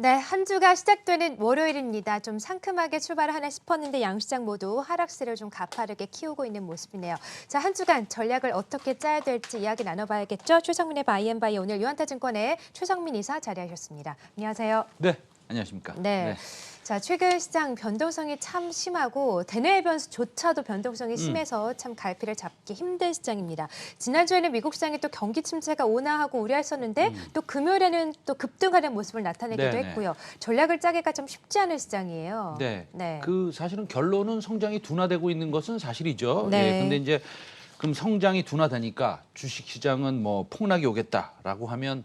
네, 한 주가 시작되는 월요일입니다. 좀 상큼하게 출발하나 싶었는데 양시장 모두 하락세를 좀 가파르게 키우고 있는 모습이네요. 자, 한 주간 전략을 어떻게 짜야 될지 이야기 나눠봐야겠죠. 최성민의 바이앤바이 오늘 유한타증권의 최성민 이사 자리하셨습니다. 안녕하세요. 네, 안녕하십니까. 네. 자, 최근 시장 변동성이 참 심하고 대내외 변수조차도 변동성이 심해서 참 갈피를 잡기 힘든 시장입니다. 지난주에는 미국 시장이 또 경기 침체가 온화하고 우려했었는데 또 금요일에는 또 급등하는 모습을 나타내기도 네네. 했고요. 전략을 짜기가 좀 쉽지 않은 시장이에요. 네. 네. 그 사실은 결론은 성장이 둔화되고 있는 것은 사실이죠. 네. 예. 근데 이제 그럼 성장이 둔화되니까 주식 시장은 뭐 폭락이 오겠다라고 하면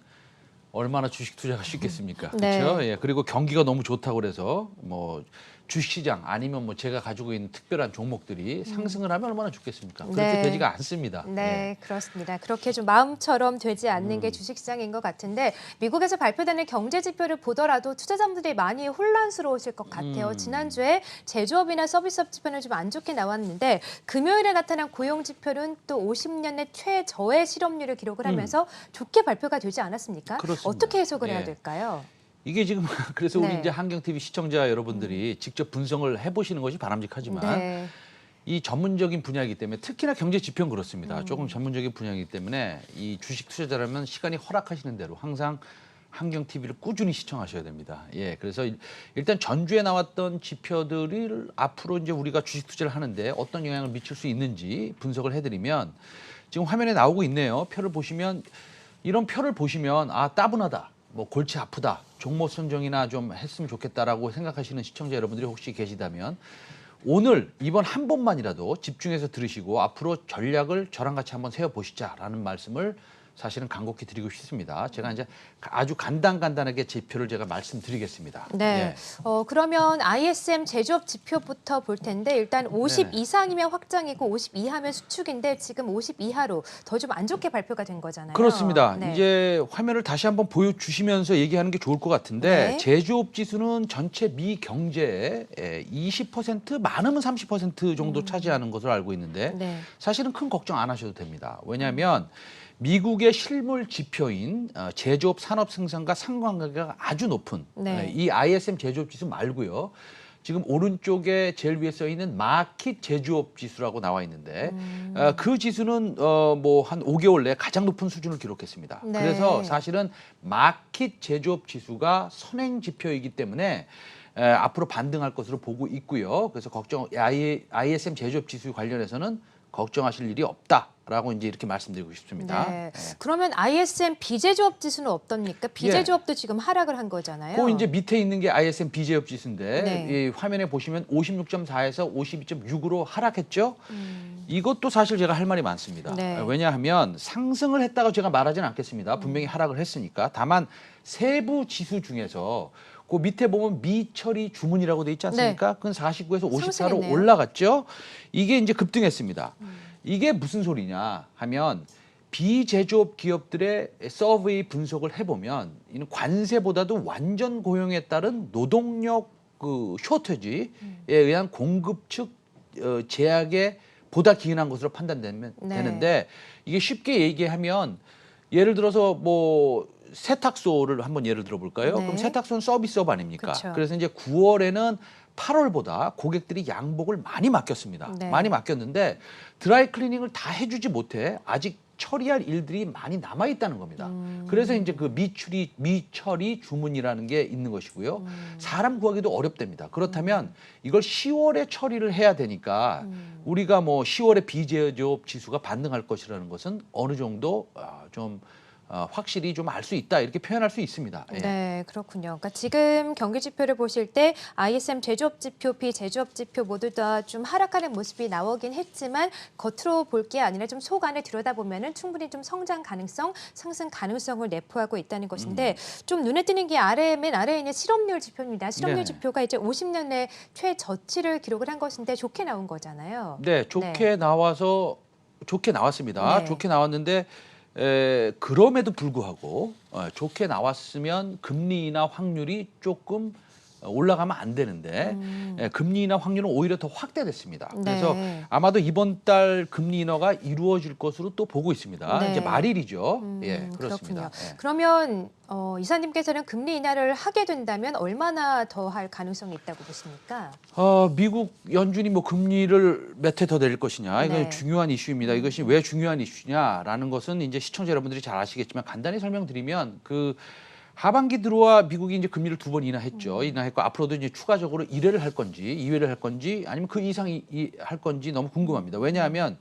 얼마나 주식 투자가 쉽겠습니까? 네. 그렇죠? 예. 그리고 경기가 너무 좋다고 그래서 뭐 주식 시장 아니면 뭐 제가 가지고 있는 특별한 종목들이 상승을 하면 얼마나 좋겠습니까? 그렇게 음. 네. 되지가 않습니다. 예. 네, 그렇습니다. 그렇게 좀 마음처럼 되지 않는 음. 게 주식시장인 것 같은데 미국에서 발표되는 경제 지표를 보더라도 투자자분들이 많이 혼란스러우실 것 같아요. 음. 지난주에 제조업이나 서비스업 지표는 좀 안 좋게 나왔는데 금요일에 나타난 고용 지표는 또 50년 내 최저의 실업률을 기록을 하면서 좋게 발표가 되지 않았습니까? 음. 그렇습니다. 어떻게 해석을 해야 예. 될까요? 이게 지금 그래서 우리 네. 음. 이제 한경 TV 시청자 여러분들이 직접 분석을 해보시는 것이 바람직하지만 네. 이 전문적인 분야이기 때문에 특히나 경제 지표는 그렇습니다. 음. 조금 전문적인 분야이기 때문에 이 주식 투자자라면 시간이 허락하시는 대로 항상 한경 TV를 꾸준히 시청하셔야 됩니다. 예, 그래서 일- 일단 전주에 나왔던 지표들을 앞으로 이제 우리가 주식 투자를 하는데 어떤 영향을 미칠 수 있는지 분석을 해드리면 지금 화면에 나오고 있네요. 표를 보시면 이런 표를 보시면 아 따분하다, 뭐 골치 아프다, 종목 선정이나 좀 했으면 좋겠다라고 생각하시는 시청자 여러분들이 혹시 계시다면 오늘 이번 한 번만이라도 집중해서 들으시고 앞으로 전략을 저랑 같이 한번 세워 보시자라는 말씀을 사실은 간곡히 드리고 싶습니다. 제가 이제 아주 간단간단하게 지표를 제가 말씀드리겠습니다. 네. 예. 어, 그러면 ISM 제조업 지표부터 볼 텐데 일단 50 네네. 이상이면 확장이고 50 이하면 수축인데 지금 50 이하로 더 좀 안 좋게 발표가 된 거잖아요. 그렇습니다. 네. 이제 화면을 다시 한번 보여주시면서 얘기하는 게 좋을 것 같은데 네. 제조업 지수는 전체 미 경제의 20% 많으면 30% 정도 차지하는 것으로 알고 있는데 음. 네. 사실은 큰 걱정 안 하셔도 됩니다. 왜냐하면 미국의 실물 지표인 어, 제조업 산업 생산과 상관관계가 아주 높은 네. 어, 이 ISM 제조업 지수 말고요. 지금 오른쪽에 제일 위에 써 있는 마켓 제조업 지수라고 나와 있는데 음. 어, 그 지수는 어, 뭐한 5개월 내에 가장 높은 수준을 기록했습니다. 네. 그래서 사실은 마켓 제조업 지수가 선행 지표이기 때문에 에, 앞으로 반등할 것으로 보고 있고요. 그래서 걱정 I, ISM 제조업 지수 관련해서는 걱정하실 일이 없다 라고 이제 이렇게 말씀드리고 싶습니다. 네. 예. 그러면 ISM 비제조업 지수는 어떻습니까? 비제조업도 지금 하락을 한 거잖아요. 그 이제 밑에 있는 게 ISM 비제업 지수인데 네. 이 화면에 보시면 56.4에서 52.6으로 하락했죠. 음. 이것도 사실 제가 할 말이 많습니다. 네. 왜냐하면 상승을 했다고 제가 말하지는 않겠습니다. 분명히 하락을 했으니까. 다만 세부 지수 중에서 그 밑에 보면 미처리 주문이라고 돼 있지 않습니까? 그건 49에서 54로 네. 상승했네요. 올라갔죠. 이게 이제 급등했습니다. 음. 이게 무슨 소리냐 하면 비제조업 기업들의 서베이 분석을 해보면 이는 관세보다도 완전 고용에 따른 노동력 그 쇼트지에 의한 공급 측 어, 제약에 보다 기인한 것으로 판단되면 네. 되는데 이게 쉽게 얘기하면 예를 들어서 뭐 세탁소를 한번 예를 들어 볼까요? 네. 그럼 세탁소는 서비스업 아닙니까? 그쵸. 그래서 이제 9월에는 8월보다 고객들이 양복을 많이 맡겼습니다. 네. 많이 맡겼는데 드라이 클리닝을 다 해주지 못해 아직 처리할 일들이 많이 남아 있다는 겁니다. 음. 그래서 이제 그 미추리 미처리 주문이라는 게 있는 것이고요. 음. 사람 구하기도 어렵답니다. 그렇다면 이걸 10월에 처리를 해야 되니까 음. 우리가 뭐 10월에 비제조업 지수가 반등할 것이라는 것은 어느 정도 아, 좀 어, 확실히 좀 알 수 있다 이렇게 표현할 수 있습니다. 예. 네, 그렇군요. 그러니까 지금 경기 지표를 보실 때 ISM 제조업 지표, 비제조업 지표 모두 다 좀 하락하는 모습이 나오긴 했지만 겉으로 볼 게 아니라 좀 속 안에 들여다보면은 충분히 좀 성장 가능성, 상승 가능성을 내포하고 있다는 것인데 좀 눈에 띄는 게 아래 맨 아래에 있는 실업률 지표입니다. 실업률 네. 지표가 이제 50년 내 최저치를 기록을 한 것인데 좋게 나온 거잖아요. 네, 좋게 나와서 좋게 나왔습니다. 네. 좋게 나왔는데 에, 그럼에도 불구하고 어, 좋게 나왔으면 금리나 확률이 조금 어, 올라가면 안 되는데 예, 금리 인하 확률은 오히려 더 확대됐습니다. 그래서 음. 네. 아마도 이번 달 금리 인하가 이루어질 것으로 또 보고 있습니다. 네. 이제 말일이죠. 음, 예, 그렇습니다. 예. 그러면 어, 이사님께서는 금리 인하를 하게 된다면 얼마나 더 할 가능성이 있다고 보십니까? 어, 미국 연준이 뭐 금리를 몇 회 더 내릴 것이냐 이건 네. 중요한 이슈입니다. 이것이 왜 중요한 이슈냐라는 것은 이제 시청자 여러분들이 잘 아시겠지만 간단히 설명드리면 그 하반기 들어와 미국이 이제 금리를 두 번 인하했죠. 인하했고 앞으로도 이제 추가적으로 1회를 할 건지 2회를 할 건지 아니면 그 이상이 이- 할 건지 너무 궁금합니다. 왜냐하면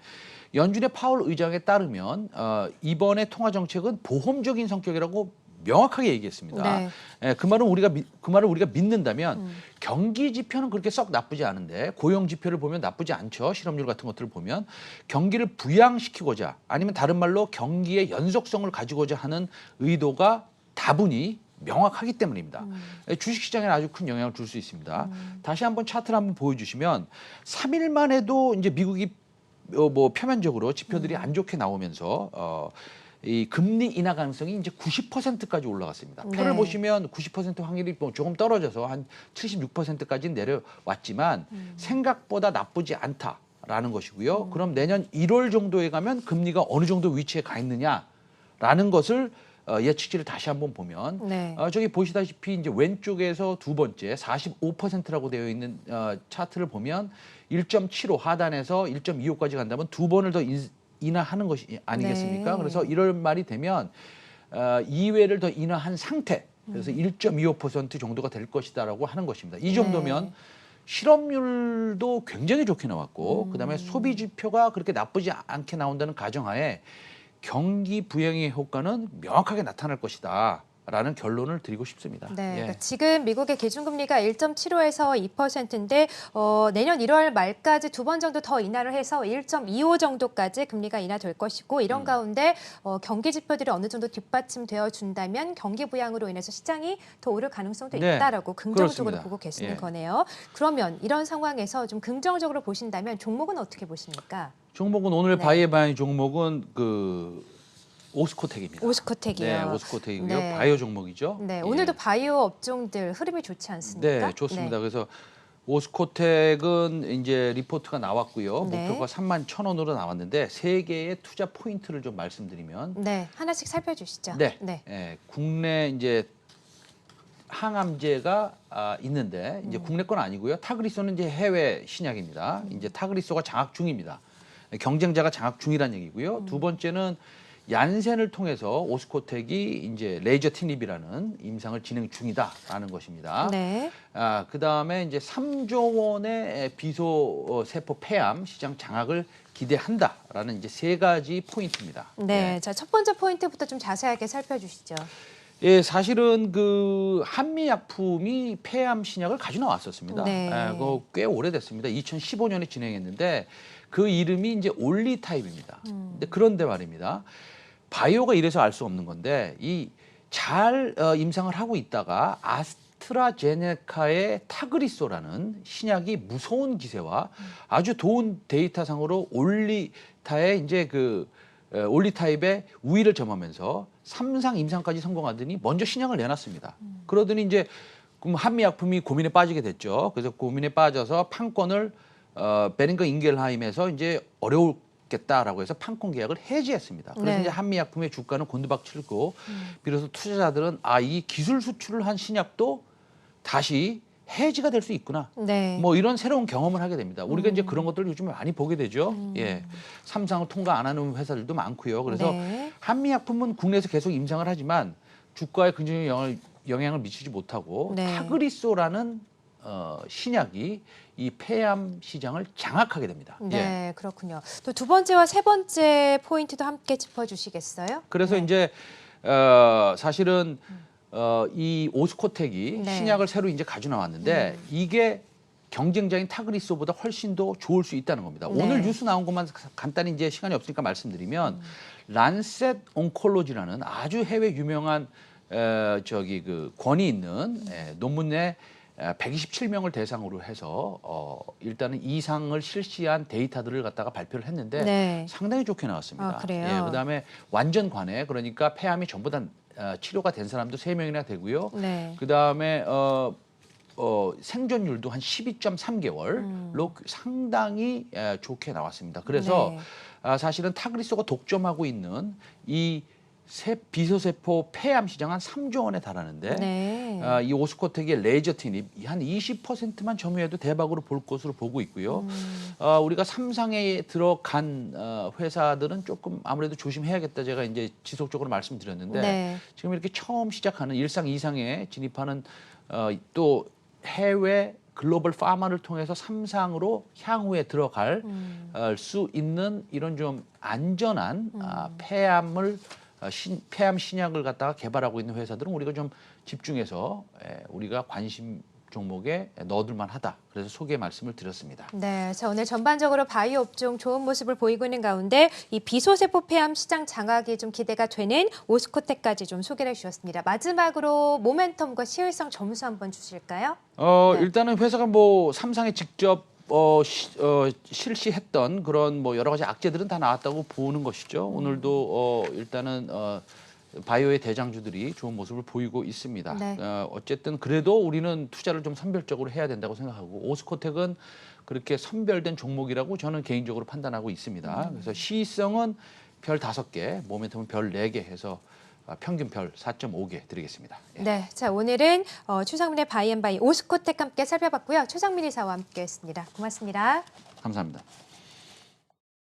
연준의 파월 의장에 따르면 어, 이번의 통화 정책은 보험적인 성격이라고 명확하게 얘기했습니다. 네. 예, 그 말은 우리가 미- 그 말을 우리가 믿는다면 음. 경기 지표는 그렇게 썩 나쁘지 않은데 고용 지표를 보면 나쁘지 않죠. 실업률 같은 것들을 보면 경기를 부양시키고자 아니면 다른 말로 경기의 연속성을 가지고자 하는 의도가 다분히 명확하기 때문입니다. 예, 주식시장에 아주 큰 영향을 줄 수 있습니다. 다시 한번 차트를 한번 보여주시면 3일만 해도 이제 미국이 어, 뭐 표면적으로 지표들이 안 좋게 나오면서 어, 이 금리 인하 가능성이 이제 90%까지 올라갔습니다. 표를 네. 보시면 90% 확률이 뭐 조금 떨어져서 한 76%까지 내려왔지만 생각보다 나쁘지 않다라는 것이고요. 그럼 내년 1월 정도에 가면 금리가 어느 정도 위치에 가 있느냐라는 것을 어, 예측치를 다시 한번 보면 네. 어, 저기 보시다시피 이제 왼쪽에서 두 번째 45%라고 되어 있는 어, 차트를 보면 1.75 하단에서 1.25까지 간다면 두 번을 더 인, 인하하는 것이 아니겠습니까? 네. 그래서 이럴 말이 되면 어, 2회를 더 인하한 상태. 그래서 음. 1.25% 정도가 될 것이다라고 하는 것입니다. 이 네. 정도면 실업률도 굉장히 좋게 나왔고 음. 그다음에 소비 지표가 그렇게 나쁘지 않게 나온다는 가정하에 경기 부양의 효과는 명확하게 나타날 것이다 라는 결론을 드리고 싶습니다. 네, 예. 그러니까 지금 미국의 기준금리가 1.75에서 2%인데 어, 내년 1월 말까지 두 번 정도 더 인하를 해서 1.25 정도까지 금리가 인하될 것이고 이런 음. 가운데 어, 경기 지표들이 어느 정도 뒷받침되어 준다면 경기 부양으로 인해서 시장이 더 오를 가능성도 네, 있다라고 긍정적으로 그렇습니다. 보고 계시는 예. 거네요. 그러면 이런 상황에서 좀 긍정적으로 보신다면 종목은 어떻게 보십니까? 종목은 오늘 네. 바이에 바이 종목은 그 오스코텍입니다. 오스코텍이요. 네, 오스코텍이고요. 네. 바이오 종목이죠. 네, 예. 오늘도 바이오 업종들 흐름이 좋지 않습니까? 네, 좋습니다. 그래서 오스코텍은 이제 리포트가 나왔고요. 네. 목표가 3만 천 원으로 나왔는데 세 개의 투자 포인트를 좀 말씀드리면 네, 하나씩 살펴주시죠. 네. 네. 예, 국내 이제 항암제가 아, 있는데 이제 국내 건 아니고요. 타그리소는 이제 해외 신약입니다. 이제 타그리소가 장악 중입니다. 경쟁자가 장악 중이란 얘기고요. 두 번째는 얀센을 통해서 오스코텍이 이제 레이저 티닙이라는 임상을 진행 중이다라는 것입니다. 네. 아, 그다음에 이제 3조 원의 비소 어, 세포 폐암 시장 장악을 기대한다라는 이제 세 가지 포인트입니다. 네, 자첫 번째 포인트부터 좀 자세하게 살펴 주시죠. 예, 사실은 그 한미 약품이 폐암 신약을 가지고 나왔었습니다. 네. 예, 그거 꽤 오래됐습니다. 2015년에 진행했는데 그 이름이 이제 올리 타입입니다. 음. 근데 그런데 말입니다. 바이오가 이래서 알 수 없는 건데 이잘 어, 임상을 하고 있다가 아스트라제네카의 타그리소라는 신약이 무서운 기세와 아주 좋은 데이터상으로 올리타의 이제 그 에, 올리타입의 우위를 점하면서 삼상 임상까지 성공하더니 먼저 신약을 내놨습니다. 그러더니 이제 그럼 한미약품이 고민에 빠지게 됐죠. 그래서 고민에 빠져서 판권을 어, 베링거 인겔하임에서 이제 어려웠겠다라고 해서 판권 계약을 해지했습니다. 그래서 네. 이제 한미약품의 주가는 곤두박질고 비로소 투자자들은 아 이 기술 수출을 한 신약도 다시 해지가 될 수 있구나. 네. 뭐 이런 새로운 경험을 하게 됩니다. 우리가 이제 그런 것들을 요즘에 많이 보게 되죠. 예. 삼상을 통과 안 하는 회사들도 많고요. 그래서 네. 한미약품은 국내에서 계속 임상을 하지만 주가에 긍정적인 영향을, 영향을 미치지 못하고 네. 타그리소라는 어, 신약이 이 폐암 시장을 장악하게 됩니다. 예. 네, 그렇군요. 또 두 번째와 세 번째 포인트도 함께 짚어주시겠어요? 그래서 네. 이제 어, 사실은 어, 이 오스코텍이 네. 신약을 새로 이제 가져 나왔는데 이게 경쟁자인 타그리소보다 훨씬 더 좋을 수 있다는 겁니다. 네. 오늘 뉴스 나온 것만 간단히 이제 시간이 없으니까 말씀드리면 란셋 온콜로지라는 아주 해외 유명한 에, 저기 그 권위 있는 에, 논문에 127명을 대상으로 해서 어, 일단은 이상을 실시한 데이터들을 갖다가 발표를 했는데 네. 상당히 좋게 나왔습니다. 아, 그래요? 예, 그다음에 완전 관해 그러니까 폐암이 전부 다 어, 치료가 된 사람도 세 명이나 되고요. 네. 그다음에 어 어, 생존율도 한 12.3개월로 상당히 에, 좋게 나왔습니다. 그래서 네. 아, 사실은 타그리소가 독점하고 있는 이 세, 비소세포 폐암 시장 한 3조 원에 달하는데 네. 아, 이 오스코텍의 레저틴이 한 20%만 점유해도 대박으로 볼 것으로 보고 있고요. 음. 어, 우리가 삼상에 들어간 어, 회사들은 조금 아무래도 조심해야겠다. 제가 이제 지속적으로 말씀드렸는데 네. 지금 이렇게 처음 시작하는 일상 이상에 진입하는 어, 또 해외 글로벌 파마를 통해서 삼상으로 향후에 들어갈 음. 어, 수 있는 이런 좀 안전한 아, 폐암을 어, 신, 폐암 신약을 갖다가 개발하고 있는 회사들은 우리가 좀 집중해서 에, 우리가 관심 종목에 넣어둘 만 하다. 그래서 소개 말씀을 드렸습니다. 네, 자 오늘 전반적으로 바이오 업종 좋은 모습을 보이고 있는 가운데 이 비소세포 폐암 시장 장악이 좀 기대가 되는 오스코텍까지 좀 소개를 해주셨습니다. 마지막으로 모멘텀과 시효성 점수 한번 주실까요? 어, 네. 일단은 회사가 뭐 삼상에 직접 어, 시, 어, 실시했던 그런 뭐 여러 가지 악재들은 다 나왔다고 보는 것이죠. 오늘도 어, 일단은 어, 바이오의 대장주들이 좋은 모습을 보이고 있습니다. 네. 어, 어쨌든 그래도 우리는 투자를 좀 선별적으로 해야 된다고 생각하고 오스코텍은 그렇게 선별된 종목이라고 저는 개인적으로 판단하고 있습니다. 그래서 시성은 별 다섯 개, 모멘텀은 별 네 개 해서 아, 평균 별 4.5개 드리겠습니다. 예. 네, 자 오늘은 어, 최상민의 바이앤바이 오스코텍 함께 살펴봤고요. 최상민 이사와 함께했습니다. 고맙습니다. 감사합니다.